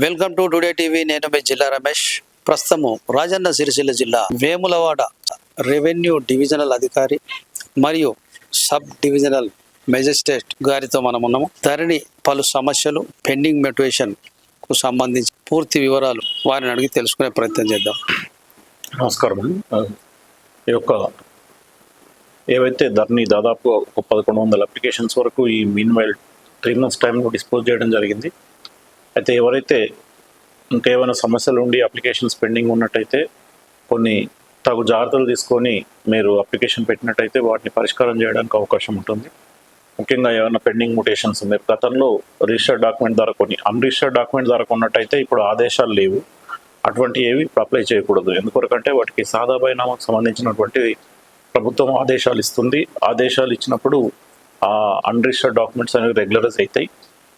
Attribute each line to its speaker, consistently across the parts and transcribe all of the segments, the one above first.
Speaker 1: Welcome to today TV. నేను మీ జిల్లా రమేష్. ప్రస్తుతము రాజన్న సిరిసిల్ల జిల్లా వేములవాడ రెవెన్యూ డివిజనల్ అధికారి మరియు సబ్ డివిజనల్ మెజిస్ట్రేట్ గారితో మనం ఉన్నాము. ధరణి పలు సమస్యలు పెండింగ్ మెటివేషన్కు సంబంధించి పూర్తి వివరాలు వారిని అడిగి తెలుసుకునే ప్రయత్నం చేద్దాం.
Speaker 2: నమస్కారం ఈ యొక్క ఏవైతే ధరణి దాదాపు ఒక పదకొండు వందల అప్లికేషన్స్ వరకు ఈ మీన్ వైల్ త్రీ మంత్స్ టైంలో డిస్పోజ్ చేయడం జరిగింది. అయితే ఎవరైతే ఇంకేమైనా సమస్యలు ఉండి అప్లికేషన్స్ పెండింగ్ ఉన్నట్టయితే కొన్ని తగు జాగ్రత్తలు తీసుకొని మీరు అప్లికేషన్ పెట్టినట్టయితే వాటిని పరిష్కారం చేయడానికి అవకాశం ఉంటుంది. ముఖ్యంగా ఏమైనా పెండింగ్ మ్యూటేషన్స్ మీరు గతంలో రిజిస్టర్డ్ డాక్యుమెంట్ ద్వారా కొన్ని అన్రిజిస్టర్డ్ డాక్యుమెంట్ ద్వారా కొన్నట్టయితే ఇప్పుడు ఆదేశాలు లేవు. అటువంటి ఏవి అప్లై చేయకూడదు. ఎందుకొరకంటే వాటికి సాదా బైనామాకు సంబంధించినటువంటి ప్రభుత్వం ఆదేశాలు ఇస్తుంది. ఆదేశాలు ఇచ్చినప్పుడు ఆ అన్రిజిస్టర్డ్ డాక్యుమెంట్స్ అనేవి రెగ్యులరైజ్ అవుతాయి.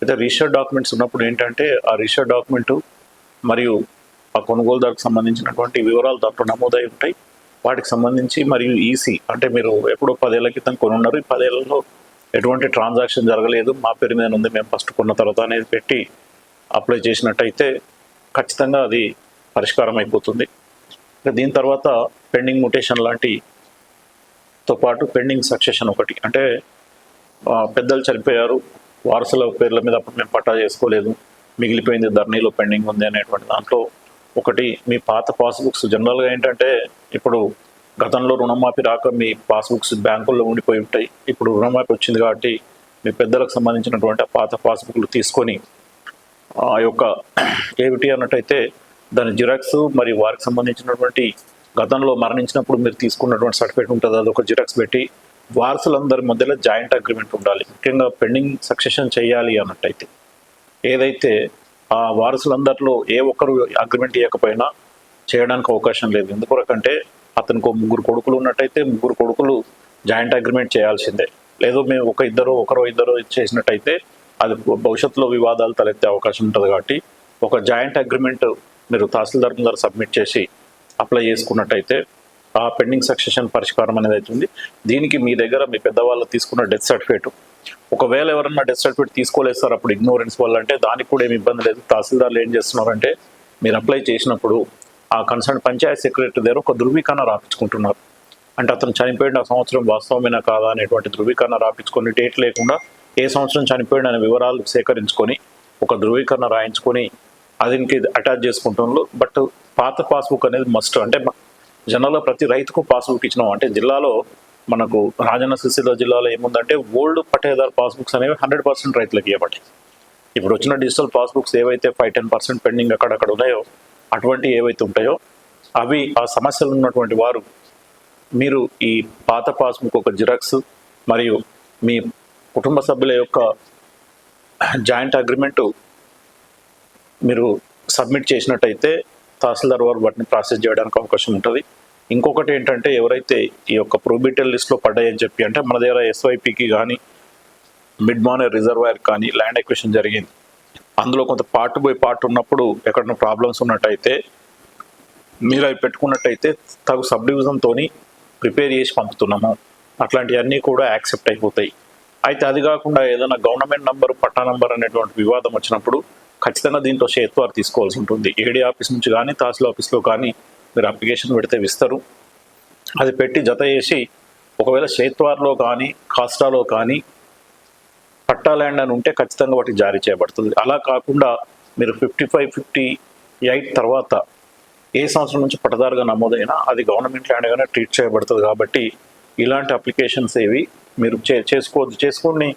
Speaker 2: అయితే రిజిస్టర్డ్ డాక్యుమెంట్స్ ఉన్నప్పుడు ఏంటంటే ఆ రిజిస్టర్డ్ డాక్యుమెంట్ మరియు ఆ కొనుగోలుదారుకు సంబంధించినటువంటి వివరాలు దాంట్లో నమోదై ఉంటాయి. వాటికి సంబంధించి మరియు ఈసీ అంటే మీరు ఎప్పుడో పదేళ్ళ క్రితం కొనున్నారు. ఈ పదేళ్ళలో ఎటువంటి ట్రాన్సాక్షన్ జరగలేదు. మా పేరు మీద ఉంది. మేము ఫస్ట్ కొన్న తర్వాత అనేది పెట్టి అప్లై చేసినట్టయితే ఖచ్చితంగా అది పరిష్కారం అయిపోతుంది. దీని తర్వాత పెండింగ్ ముటేషన్ లాంటితో పాటు పెండింగ్ సక్సెషన్ ఒకటి. అంటే పెద్దలు చనిపోయారు. వారసుల పేర్ల మీద అప్పుడు మేము పట్టా చేసుకోలేదు. మిగిలిపోయింది ధర్నీలో పెండింగ్ ఉంది అనేటువంటి దాంట్లో ఒకటి మీ పాత పాస్బుక్స్ జనరల్గా ఏంటంటే ఇప్పుడు గతంలో రుణమాఫీ రాక మీ పాస్బుక్స్ బ్యాంకుల్లో ఉండిపోయి ఉంటాయి. ఇప్పుడు రుణమాఫీ వచ్చింది కాబట్టి మీ పెద్దలకు సంబంధించినటువంటి ఆ పాత పాస్బుక్లు తీసుకొని ఆ యొక్క ఏమిటి అన్నట్టయితే దాని జిరాక్స్ మరియు వారికి సంబంధించినటువంటి గతంలో మరణించినప్పుడు మీరు తీసుకున్నటువంటి సర్టిఫికేట్ ఉంటుంది. అది ఒక జిరాక్స్ పెట్టి వారసులందరి మధ్యలో జాయింట్ అగ్రిమెంట్ ఉండాలి. ముఖ్యంగా పెండింగ్ సక్సెషన్ చేయాలి అన్నట్టయితే. ఏదైతే ఆ వారసులందరిలో ఏ ఒక్కరు అగ్రిమెంట్ ఇవ్వకపోయినా చేయడానికి అవకాశం లేదు. ఎందుకొరకంటే అతనికి ఒక ముగ్గురు కొడుకులు ఉన్నట్టయితే ముగ్గురు కొడుకులు జాయింట్ అగ్రిమెంట్ చేయాల్సిందే. లేదు మేము ఒక ఇద్దరు ఒకరో ఇద్దరు చేసినట్టయితే అది భవిష్యత్తులో వివాదాలు తలెత్తే అవకాశం ఉంటుంది కాబట్టి ఒక జాయింట్ అగ్రిమెంట్ మీరు తహసీల్దార్ ముందర సబ్మిట్ చేసి అప్లై చేసుకున్నట్టయితే ఆ పెండింగ్ సక్సెషన్ పరిష్కారం అనేది అవుతుంది. దీనికి మీ దగ్గర మీ పెద్దవాళ్ళు తీసుకున్న డెత్ సర్టిఫికేట్. ఒకవేళ ఎవరన్నా డెత్ సర్టిఫికేట్ తీసుకోలేదు సార్ అప్పుడు ఇగ్నోరెన్స్ వల్ల అంటే దానికి కూడా ఏమి ఇబ్బంది లేదు. తహసీల్దార్లు ఏం చేస్తున్నారంటే మీరు అప్లై చేసినప్పుడు ఆ కన్సర్న్ పంచాయత్ సెక్రటరీ దగ్గర ఒక ధృవీకరణ రాపించుకుంటున్నారు. అంటే అతను చనిపోయిన ఆ సంవత్సరం వాస్తవమేనా కాదా అనేటువంటి ధృవీకరణ రాపించుకొని డేట్ లేకుండా ఏ సంవత్సరం చనిపోయిన అనే వివరాలు సేకరించుకొని ఒక ధృవీకరణ రాయించుకొని అదికి అటాచ్ చేసుకుంటున్నారు. బట్ పాత పాస్బుక్ అనేది మస్ట్. అంటే జనరల్గా ప్రతి రైతుకు పాస్బుక్ ఇచ్చినాం. అంటే జిల్లాలో మనకు రాజన్న సిరిసిల్ల జిల్లాలో ఏముందంటే ఓల్డ్ పట్టేదార్ పాస్బుక్స్ అనేవి హండ్రెడ్ పర్సెంట్ రైతులకు ఇవ్వబడ్డాయి. ఇప్పుడు వచ్చిన డిజిటల్ పాస్బుక్స్ ఏవైతే ఫైవ్ టెన్ పర్సెంట్ పెండింగ్ అక్కడక్కడ ఉన్నాయో అటువంటి ఏవైతే ఉంటాయో అవి ఆ సమస్యలు ఉన్నటువంటి వారు మీరు ఈ పాత పాస్బుక్ ఒక జిరాక్స్ మరియు మీ కుటుంబ సభ్యుల యొక్క జాయింట్ అగ్రిమెంటు మీరు సబ్మిట్ చేసినట్టయితే తహసీల్దార్ వారు వాటిని ప్రాసెస్ చేయడానికి అవకాశం ఉంటుంది. ఇంకొకటి ఏంటంటే ఎవరైతే ఈ యొక్క ప్రొబిటల్ లిస్ట్లో పడ్డాయని చెప్పి అంటే మన దగ్గర ఎస్వైపికి కానీ మిడ్ మానర్ రిజర్వాయర్ కానీ ల్యాండ్ ఎక్విషన్ జరిగింది. అందులో కొంత పార్ట్ బై పార్ట్ ఉన్నప్పుడు ఎక్కడైనా ప్రాబ్లమ్స్ ఉన్నట్టయితే మీరు అవి పెట్టుకున్నట్టయితే తగు సబ్ డివిజన్తో ప్రిపేర్ చేసి పంపుతున్నాము. అట్లాంటివన్నీ కూడా యాక్సెప్ట్ అయిపోతాయి. అయితే అది కాకుండా ఏదైనా గవర్నమెంట్ నంబర్ పట్టా నంబర్ అనేటువంటి వివాదం వచ్చినప్పుడు ఖచ్చితంగా దీంట్లో షేత్వార్ తీసుకోవాల్సి ఉంటుంది. ఏడీ ఆఫీస్ నుంచి కానీ తహసీల్ ఆఫీస్లో కానీ మీరు అప్లికేషన్ పెడితే ఇస్తారు అది పెట్టి జత చేసి ఒకవేళ షేత్వార్లో కానీ కాస్టాలో కానీ పట్టా ల్యాండ్ అని ఉంటే ఖచ్చితంగా వాటికి జారీ చేయబడుతుంది. అలా కాకుండా మీరు ఫిఫ్టీ ఫైవ్ ఫిఫ్టీ ఎయిట్ తర్వాత ఏ సంవత్సరం నుంచి పట్టదారుగా నమోదైనా అది గవర్నమెంట్ ల్యాండ్గానే ట్రీట్ చేయబడుతుంది కాబట్టి ఇలాంటి అప్లికేషన్స్ ఏవి మీరు చే చేసుకోవద్దు. చేసుకొని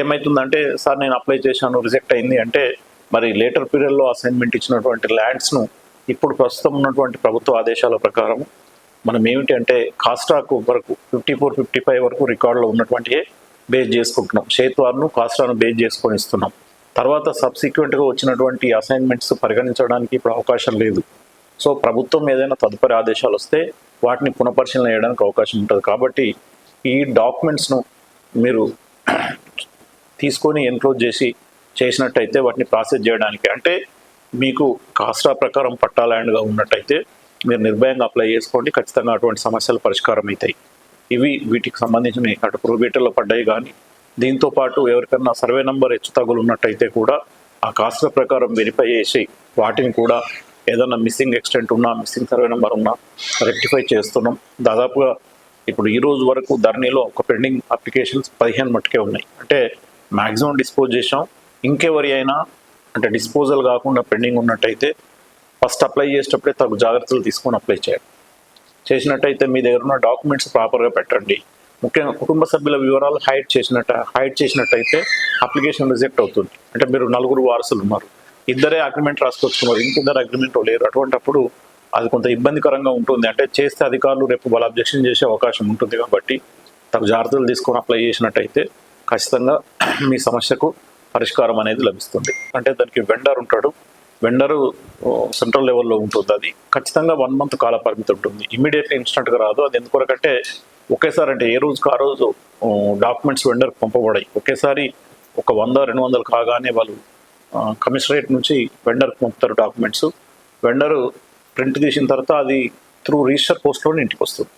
Speaker 2: ఏమవుతుందంటే సార్ నేను అప్లై చేశాను రిజెక్ట్ అయింది అంటే మరి లేటర్ పీరియడ్లో అసైన్మెంట్ ఇచ్చినటువంటి ల్యాండ్స్ను ఇప్పుడు ప్రస్తుతం ఉన్నటువంటి ప్రభుత్వ ఆదేశాల ప్రకారం మనం ఏమిటి అంటే కాస్టాకు వరకు ఫిఫ్టీ ఫోర్ ఫిఫ్టీ ఫైవ్ వరకు రికార్డులో ఉన్నటువంటి బేస్ చేసుకుంటున్నాం షేత్వార్ను కాస్టాను బేస్ చేసుకొని ఇస్తున్నాం. తర్వాత సబ్సిక్వెంట్గా వచ్చినటువంటి అసైన్మెంట్స్ పరిగణించడానికి ఇప్పుడు అవకాశం లేదు. సో ప్రభుత్వం ఏదైనా తదుపరి ఆదేశాలు వస్తే వాటిని పునఃపరిశీలన చేయడానికి అవకాశం ఉంటుంది. కాబట్టి ఈ డాక్యుమెంట్స్ను మీరు తీసుకొని ఎన్క్లోజ్ చేసి చేసినట్టయితే వాటిని ప్రాసెస్ చేయడానికి. అంటే మీకు కాస్టా ప్రకారం పట్టా ల్యాండ్గా ఉన్నట్టయితే మీరు నిర్భయంగా అప్లై చేసుకోండి. ఖచ్చితంగా అటువంటి సమస్యలు పరిష్కారం అవుతాయి. ఇవి వీటికి సంబంధించిన అటు ప్రొబేటర్లో పడ్డాయి కానీ దీంతో పాటు ఎవరికన్నా సర్వే నెంబర్ హెచ్చు తగులు ఉన్నట్టయితే కూడా ఆ కాస్ట్ల ప్రకారం వెరిఫై చేసి వాటిని కూడా ఏదైనా మిస్సింగ్ ఎక్స్టెంట్ ఉన్నా మిస్సింగ్ సర్వే నెంబర్ ఉన్నా రెక్టిఫై చేస్తున్నాం. దాదాపుగా ఇప్పుడు ఈ రోజు వరకు ధరణిలో ఒక పెండింగ్ అప్లికేషన్స్ పదిహేను మట్టుకే ఉన్నాయి. అంటే మ్యాక్సిమం డిస్పోజ్ చేసాం ఇంకెవరి అయినా అంటే డిస్పోజల్ కాకుండా పెండింగ్ ఉన్నట్టయితే ఫస్ట్ అప్లై చేసేటప్పుడే తగు జాగ్రత్తలు తీసుకొని అప్లై చేయాలి. చేసినట్టయితే మీ దగ్గర ఉన్న డాక్యుమెంట్స్ ప్రాపర్గా పెట్టండి. ముఖ్యంగా కుటుంబ సభ్యుల వివరాలు హైడ్ చేసినట్ట హైడ్ చేసినట్టయితే అప్లికేషన్ రిజెక్ట్ అవుతుంది. అంటే మీరు నలుగురు వారసులు ఉన్నారు. ఇద్దరే అగ్రిమెంట్ రాసుకొచ్చుకున్నారు. ఇంకిద్దరు అగ్రిమెంట్ లేరు. అటువంటప్పుడు అది కొంత ఇబ్బందికరంగా ఉంటుంది. అంటే చేస్తే అధికారులు రేపు వాళ్ళు అబ్జెక్షన్ చేసే అవకాశం ఉంటుంది కాబట్టి తగు జాగ్రత్తలు తీసుకొని అప్లై చేసినట్టయితే ఖచ్చితంగా మీ సమస్యకు పరిష్కారం అనేది లభిస్తుంది. అంటే దానికి వెండర్ ఉంటాడు. వెండరు సెంట్రల్ లెవెల్లో ఉంటుంది అది. ఖచ్చితంగా వన్ మంత్ కాల పరిమితి ఉంటుంది. ఇమీడియట్లీ ఇన్స్టెంట్గా రాదు. అది ఎందుకొరకంటే ఒకేసారి అంటే ఏ రోజుకి ఆ రోజు డాక్యుమెంట్స్ వెండర్కి పంపబడాయి. ఒకేసారి ఒక వంద రెండు వందలు కాగానే వాళ్ళు కమిషనరేట్ నుంచి వెండర్కి పంపుతారు డాక్యుమెంట్స్ వెండరు ప్రింట్ తీసిన తర్వాత అది త్రూ రిజిస్టర్ పోస్ట్లోనే ఇంటికి వస్తుంది.